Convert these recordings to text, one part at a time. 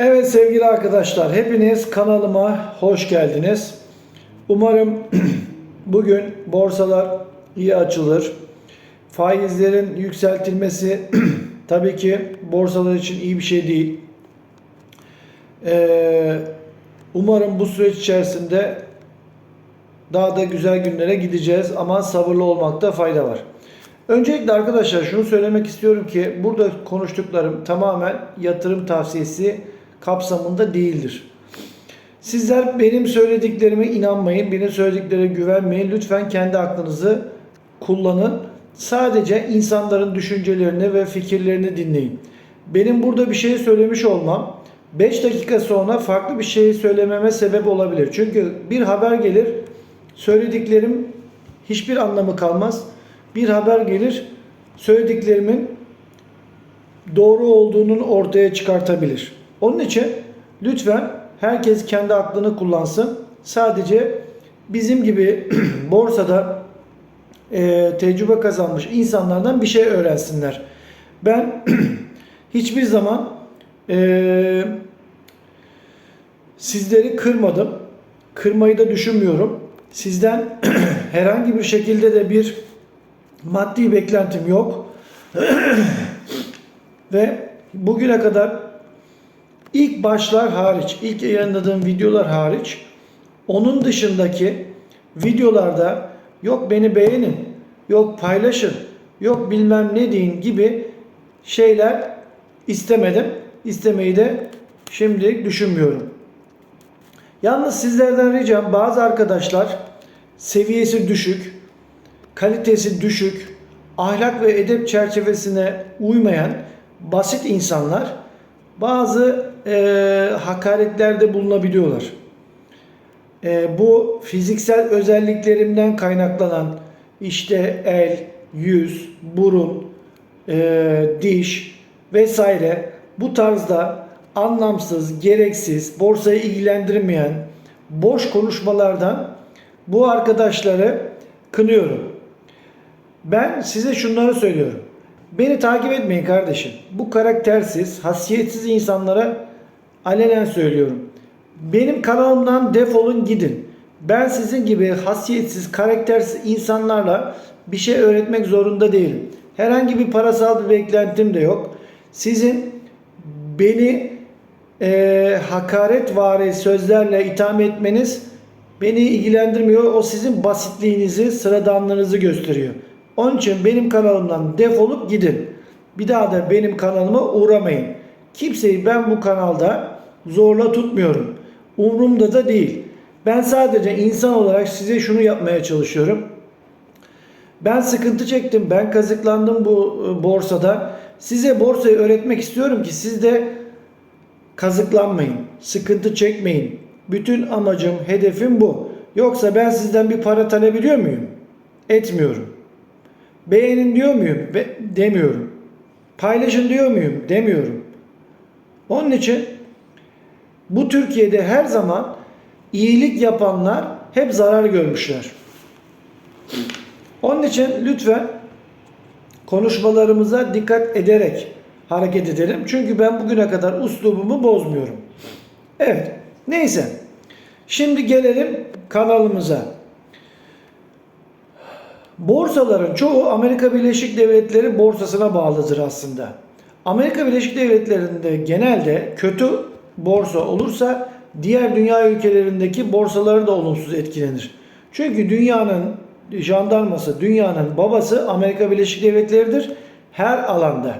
Evet sevgili arkadaşlar, hepiniz kanalıma hoş geldiniz. Umarım bugün borsalar iyi açılır. Faizlerin yükseltilmesi tabii ki borsalar için iyi bir şey değil. Ee, umarım bu süreç içerisinde daha da güzel günlere gideceğiz ama sabırlı olmakta fayda var. Öncelikle arkadaşlar şunu söylemek istiyorum ki burada konuştuklarım tamamen yatırım tavsiyesi kapsamında değildir. Sizler benim söylediklerime inanmayın, benim söylediklerime güvenmeyin. Lütfen kendi aklınızı kullanın. Sadece insanların düşüncelerini ve fikirlerini dinleyin. Benim burada bir şey söylemiş olmam 5 dakika sonra farklı bir şey söylememe sebep olabilir. Çünkü bir haber gelir, söylediklerim hiçbir anlamı kalmaz. Bir haber gelir, söylediklerimin doğru olduğunun ortaya çıkartabilir. Onun için lütfen herkes kendi aklını kullansın. Sadece bizim gibi borsada e, tecrübe kazanmış insanlardan bir şey öğrensinler. Ben hiçbir zaman e, sizleri kırmadım. Kırmayı da düşünmüyorum. Sizden herhangi bir şekilde de bir maddi beklentim yok. Ve bugüne kadar ilk başlar hariç, ilk yayınladığım videolar hariç onun dışındaki videolarda yok beni beğenin, yok paylaşın, yok bilmem ne deyin gibi şeyler istemedim. İstemeyi de şimdi düşünmüyorum. Yalnız sizlerden ricam bazı arkadaşlar seviyesi düşük, kalitesi düşük, ahlak ve edep çerçevesine uymayan basit insanlar bazı e, hakaretlerde bulunabiliyorlar. E, bu fiziksel özelliklerimden kaynaklanan işte el, yüz, burun, e, diş vesaire bu tarzda anlamsız, gereksiz, borsayı ilgilendirmeyen boş konuşmalardan bu arkadaşları kınıyorum. Ben size şunları söylüyorum. Beni takip etmeyin kardeşim. Bu karaktersiz, hasiyetsiz insanlara alenen söylüyorum. Benim kanalımdan defolun gidin. Ben sizin gibi hasiyetsiz, karaktersiz insanlarla bir şey öğretmek zorunda değilim. Herhangi bir parasal bir beklentim de yok. Sizin beni e, hakaretvari sözlerle itham etmeniz beni ilgilendirmiyor. O sizin basitliğinizi, sıradanlığınızı gösteriyor. Onun için benim kanalımdan defolup gidin. Bir daha da benim kanalıma uğramayın. Kimseyi ben bu kanalda zorla tutmuyorum. Umrumda da değil. Ben sadece insan olarak size şunu yapmaya çalışıyorum. Ben sıkıntı çektim, ben kazıklandım bu e, borsada. Size borsayı öğretmek istiyorum ki siz de kazıklanmayın, sıkıntı çekmeyin. Bütün amacım, hedefim bu. Yoksa ben sizden bir para talep ediyor muyum? Etmiyorum. Beğenin diyor muyum? Ve demiyorum. Paylaşın diyor muyum? Demiyorum. Onun için bu Türkiye'de her zaman iyilik yapanlar hep zarar görmüşler. Onun için lütfen konuşmalarımıza dikkat ederek hareket edelim. Çünkü ben bugüne kadar uslubumu bozmuyorum. Evet. Neyse. Şimdi gelelim kanalımıza. Borsaların çoğu Amerika Birleşik Devletleri borsasına bağlıdır aslında. Amerika Birleşik Devletleri'nde genelde kötü borsa olursa diğer dünya ülkelerindeki borsaları da olumsuz etkilenir. Çünkü dünyanın jandarması, dünyanın babası Amerika Birleşik Devletleri'dir her alanda.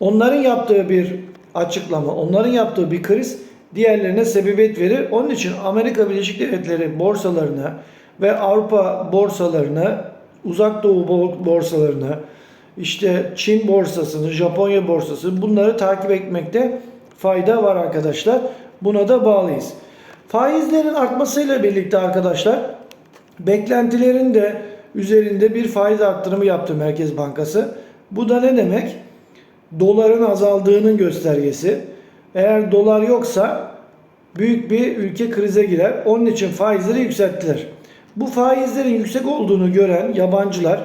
Onların yaptığı bir açıklama, onların yaptığı bir kriz diğerlerine sebebiyet verir. Onun için Amerika Birleşik Devletleri borsalarına ve Avrupa borsalarına, Uzak Doğu borsalarına, işte Çin borsasını, Japonya borsası bunları takip etmekte fayda var arkadaşlar. Buna da bağlıyız. Faizlerin artmasıyla birlikte arkadaşlar beklentilerin de üzerinde bir faiz arttırımı yaptı Merkez Bankası. Bu da ne demek? Doların azaldığının göstergesi. Eğer dolar yoksa büyük bir ülke krize girer. Onun için faizleri yükselttiler. Bu faizlerin yüksek olduğunu gören yabancılar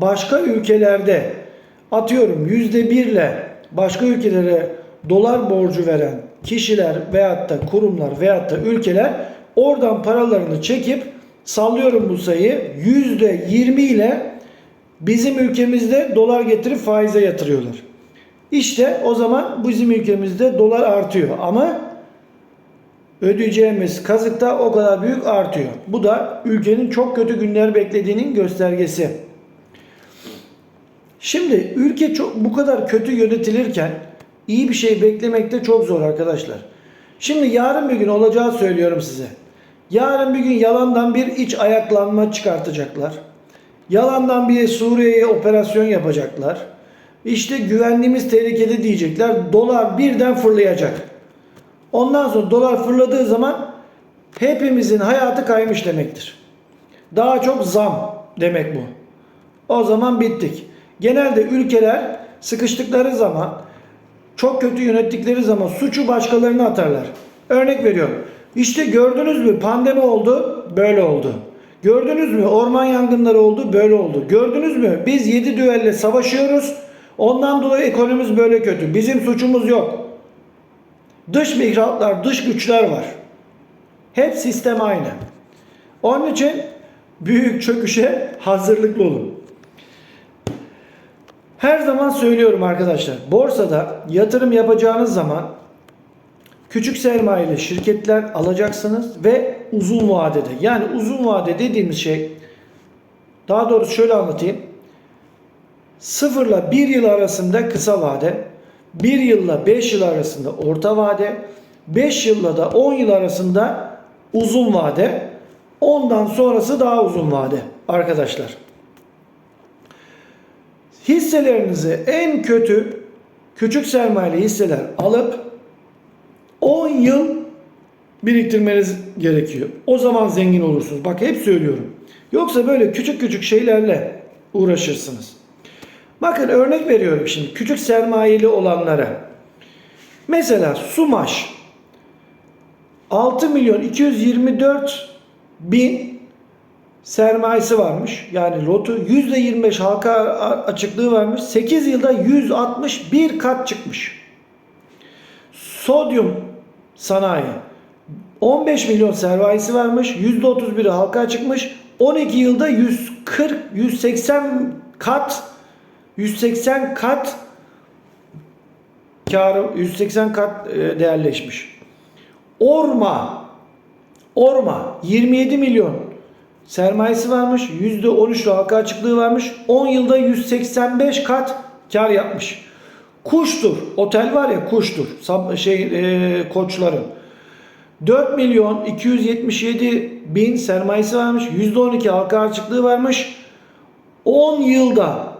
başka ülkelerde atıyorum yüzde birle başka ülkelere dolar borcu veren kişiler veyahut da kurumlar veyahut da ülkeler oradan paralarını çekip sallıyorum bu sayıyı %20 ile bizim ülkemizde dolar getirip faize yatırıyorlar. İşte o zaman bizim ülkemizde dolar artıyor ama ödeyeceğimiz kazık da o kadar büyük artıyor. Bu da ülkenin çok kötü günler beklediğinin göstergesi. Şimdi ülke çok bu kadar kötü yönetilirken iyi bir şey beklemek de çok zor arkadaşlar. Şimdi yarın bir gün olacağı söylüyorum size. Yarın bir gün yalandan bir iç ayaklanma çıkartacaklar. Yalandan bir Suriye'ye operasyon yapacaklar. İşte güvenliğimiz tehlikede diyecekler. Dolar birden fırlayacak. Ondan sonra dolar fırladığı zaman hepimizin hayatı kaymış demektir. Daha çok zam demek bu. O zaman bittik. Genelde ülkeler sıkıştıkları zaman çok kötü yönettikleri zaman suçu başkalarına atarlar. Örnek veriyorum. İşte gördünüz mü pandemi oldu böyle oldu. Gördünüz mü orman yangınları oldu böyle oldu. Gördünüz mü biz 7 düelle savaşıyoruz. Ondan dolayı ekonomimiz böyle kötü. Bizim suçumuz yok. Dış mihraklar, dış güçler var. Hep sistem aynı. Onun için büyük çöküşe hazırlıklı olun. Her zaman söylüyorum arkadaşlar. Borsada yatırım yapacağınız zaman küçük sermayeli şirketler alacaksınız ve uzun vadede. Yani uzun vade dediğimiz şey daha doğrusu şöyle anlatayım. Sıfırla bir yıl arasında kısa vade, bir yılla 5 yıl arasında orta vade, 5 yılla da 10 yıl arasında uzun vade, ondan sonrası daha uzun vade arkadaşlar. Hisselerinizi en kötü küçük sermayeli hisseler alıp 10 yıl biriktirmeniz gerekiyor. O zaman zengin olursunuz. Bak hep söylüyorum. Yoksa böyle küçük küçük şeylerle uğraşırsınız. Bakın örnek veriyorum şimdi küçük sermayeli olanlara. Mesela Sumaş 6 milyon 224 bin sermayesi varmış. Yani lotu %25 halka açıklığı varmış. 8 yılda 161 kat çıkmış. Sodyum sanayi 15 milyon sermayesi varmış. %31'i halka çıkmış. 12 yılda 140 180 kat 180 kat karı 180 kat e, değerleşmiş. Orma Orma 27 milyon sermayesi varmış. %13'lü halka açıklığı varmış. 10 yılda 185 kat kar yapmış. Kuştur. Otel var ya Kuştur. Şey e, koçların. 4 milyon 277 bin sermayesi varmış. %12 halka açıklığı varmış. 10 yılda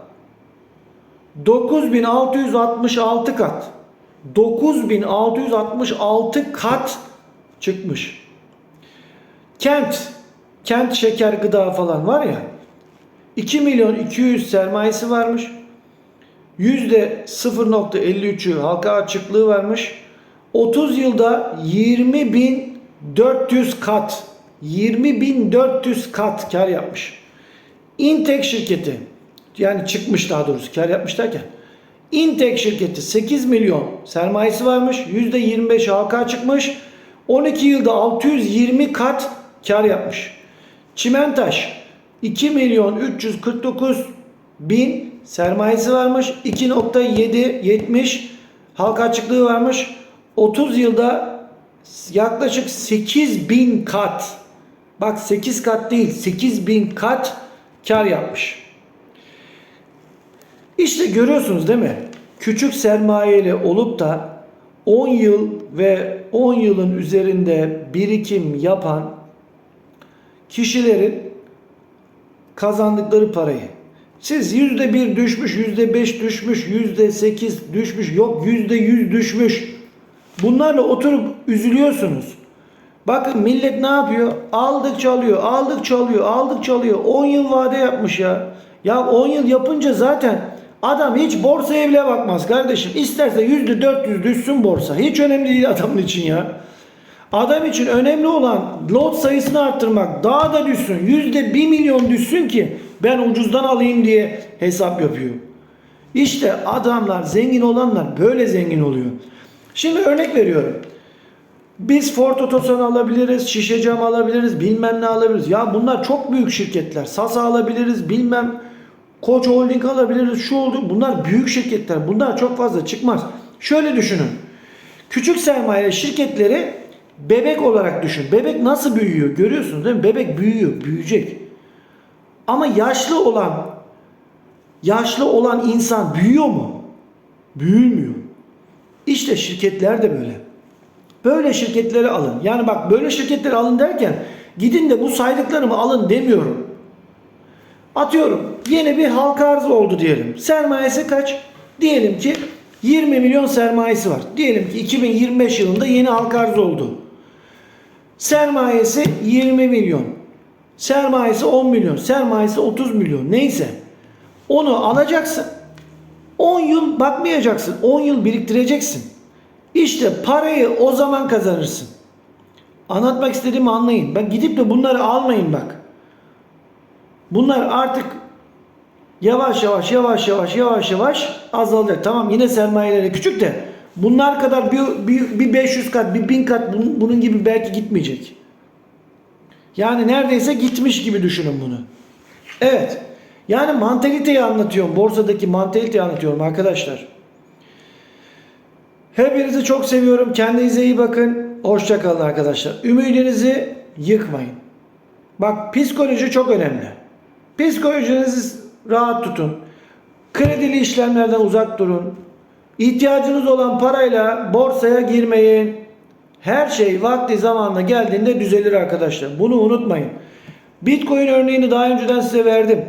9666 kat 9666 kat çıkmış. Kent Kent şeker gıda falan var ya 2 milyon 200 sermayesi varmış. Yüzde 0.53'ü halka açıklığı varmış. 30 yılda 20.400 kat 20.400 kat kar yapmış. Intek şirketi yani çıkmış daha doğrusu kar yapmış derken Intek şirketi 8 milyon sermayesi varmış. %25 halka çıkmış. 12 yılda 620 kat kar yapmış. Çimentaş 2 milyon 349 bin sermayesi varmış. 2.7 70 halka açıklığı varmış. 30 yılda yaklaşık 8 bin kat bak 8 kat değil 8 bin kat kar yapmış. İşte görüyorsunuz değil mi? Küçük sermayeli olup da 10 yıl ve 10 yılın üzerinde birikim yapan kişilerin kazandıkları parayı. Siz yüzde bir düşmüş, yüzde beş düşmüş, yüzde sekiz düşmüş, yok yüzde yüz düşmüş. Bunlarla oturup üzülüyorsunuz. Bakın millet ne yapıyor? Aldıkça alıyor, aldıkça alıyor, aldıkça alıyor. 10 yıl vade yapmış ya. Ya 10 yıl yapınca zaten adam hiç borsaya bile bakmaz kardeşim. İsterse yüzde 400 düşsün borsa. Hiç önemli değil adamın için ya. Adam için önemli olan lot sayısını arttırmak. Daha da düşsün. Yüzde 1 milyon düşsün ki ben ucuzdan alayım diye hesap yapıyor. İşte adamlar zengin olanlar böyle zengin oluyor. Şimdi örnek veriyorum. Biz Ford Otosan alabiliriz, şişe cam alabiliriz, bilmem ne alabiliriz. Ya bunlar çok büyük şirketler. Sasa alabiliriz, bilmem Koç Holding alabiliriz, şu oldu. Bunlar büyük şirketler. Bunlar çok fazla çıkmaz. Şöyle düşünün. Küçük sermaye şirketleri bebek olarak düşün. Bebek nasıl büyüyor? Görüyorsunuz değil mi? Bebek büyüyor, büyüyecek. Ama yaşlı olan yaşlı olan insan büyüyor mu? Büyümüyor. İşte şirketler de böyle. Böyle şirketleri alın. Yani bak böyle şirketleri alın derken gidin de bu saydıklarımı alın demiyorum. Atıyorum yeni bir halka arz oldu diyelim. Sermayesi kaç? Diyelim ki 20 milyon sermayesi var. Diyelim ki 2025 yılında yeni halka arz oldu. Sermayesi 20 milyon. Sermayesi 10 milyon. Sermayesi 30 milyon. Neyse. Onu alacaksın. 10 yıl bakmayacaksın. 10 yıl biriktireceksin. İşte parayı o zaman kazanırsın. Anlatmak istediğimi anlayın. Ben gidip de bunları almayın bak. Bunlar artık yavaş yavaş yavaş yavaş yavaş yavaş azalacak. Tamam yine sermayeleri küçük de bunlar kadar bir, bir, bir 500 kat bir 1000 kat bunun, bunun gibi belki gitmeyecek. Yani neredeyse gitmiş gibi düşünün bunu. Evet. Yani mantaliteyi anlatıyorum. Borsadaki mantaliteyi anlatıyorum arkadaşlar. Hepinizi çok seviyorum. Kendinize iyi bakın. Hoşça kalın arkadaşlar. Ümidinizi yıkmayın. Bak psikoloji çok önemli. Psikolojinizi rahat tutun. Kredili işlemlerden uzak durun. İhtiyacınız olan parayla borsaya girmeyin. Her şey vakti zamanla geldiğinde düzelir arkadaşlar. Bunu unutmayın. Bitcoin örneğini daha önceden size verdim.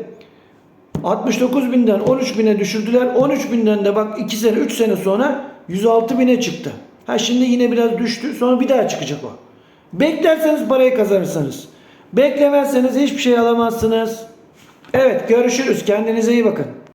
69 binden 13 bine düşürdüler. 13 binden de bak 2 sene 3 sene sonra 106 bine çıktı. Ha şimdi yine biraz düştü. Sonra bir daha çıkacak o. Beklerseniz parayı kazanırsınız. Beklemezseniz hiçbir şey alamazsınız. Evet görüşürüz. Kendinize iyi bakın.